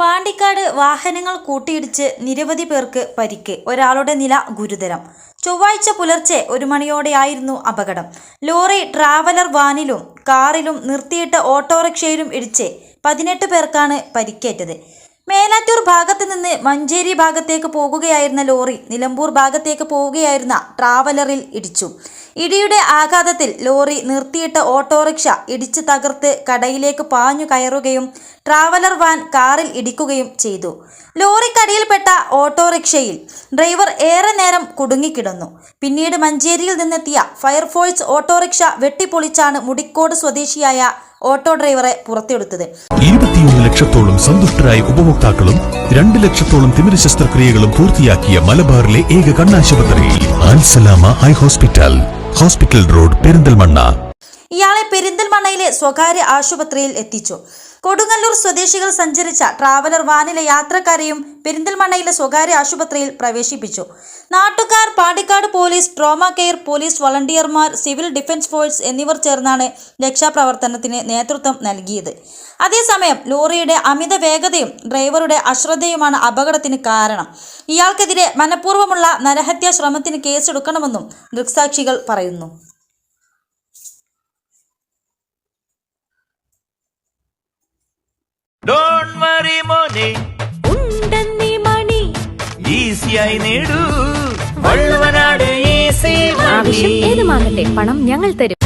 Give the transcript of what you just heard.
പാണ്ടിക്കാട് വാഹനങ്ങൾ കൂട്ടിയിടിച്ച് നിരവധി പേർക്ക് പരിക്ക്. ഒരാളുടെ നില ഗുരുതരം. ചൊവ്വാഴ്ച പുലർച്ചെ ഒരു മണിയോടെയായിരുന്നു അപകടം. ലോറി ട്രാവലർ വാനിലും കാറിലും നിർത്തിയിട്ട് ഓട്ടോറിക്ഷയിലും ഇടിച്ച് പതിനെട്ട് പേർക്കാണ് പരിക്കേറ്റത്. മേലാറ്റൂർ ഭാഗത്ത് നിന്ന് മഞ്ചേരി ഭാഗത്തേക്ക് പോകുകയായിരുന്ന ലോറി നിലമ്പൂർ ഭാഗത്തേക്ക് പോവുകയായിരുന്ന ട്രാവലറിൽ ഇടിച്ചു. ഇടിയുടെ ആഘാതത്തിൽ ലോറി നിർത്തിയിട്ട ഓട്ടോറിക്ഷ ഇടിച്ച് തകർത്ത് കടയിലേക്ക് പാഞ്ഞു കയറുകയും ട്രാവലർ വാൻ കാറിൽ ഇടിക്കുകയും ചെയ്തു. ലോറിക്കടിയിൽപ്പെട്ട ഓട്ടോറിക്ഷയിൽ ഡ്രൈവർ ഏറെ നേരം കുടുങ്ങിക്കിടന്നു. പിന്നീട് മഞ്ചേരിയിൽ നിന്നെത്തിയ ഫയർഫോഴ്സ് ഓട്ടോറിക്ഷ വെട്ടിപ്പൊളിച്ചാണ് മുടിക്കോട് സ്വദേശിയായ ഓട്ടോ ഡ്രൈവറെ പുറത്തെടുത്തത്. ഇരുപത്തിയൊന്ന് ലക്ഷത്തോളം സന്തുഷ്ടരായ ഉപഭോക്താക്കളും രണ്ട് ലക്ഷത്തോളം തിമിര ശസ്ത്രക്രിയകളും പൂർത്തിയാക്കിയ മലബാറിലെ ഏക കണ്ണാശുപത്രി Al Salama eye hospital hospital road Perinthalmanna. ഇയാളെ പെരിന്തൽമണ്ണയിലെ സ്വകാര്യ ആശുപത്രിയിൽ എത്തിച്ചു. കൊടുങ്ങല്ലൂർ സ്വദേശികൾ സഞ്ചരിച്ച ട്രാവലർ വാനിലെ യാത്രക്കാരെയും പെരിന്തൽമണ്ണയിലെ സ്വകാര്യ ആശുപത്രിയിൽ പ്രവേശിപ്പിച്ചു. നാട്ടുകാർ Pandikkad police trauma care police വളണ്ടിയർമാർ civil defence force എന്നിവർ ചേർന്നാണ് രക്ഷാപ്രവർത്തനത്തിന് നേതൃത്വം നൽകിയത്. അതേസമയം ലോറിയുടെ അമിത വേഗതയും ഡ്രൈവറുടെ അശ്രദ്ധയുമാണ് അപകടത്തിന് കാരണം. ഇയാൾക്കെതിരെ മനഃപൂർവമുള്ള നരഹത്യാ ശ്രമത്തിന് കേസെടുക്കണമെന്നും ദൃക്സാക്ഷികൾ പറയുന്നു. ഈസിയായി നേടൂ. വള്ളുവനാട് ആവശ്യം ഏതുമാകട്ടെ പണം ഞങ്ങൾ തരും.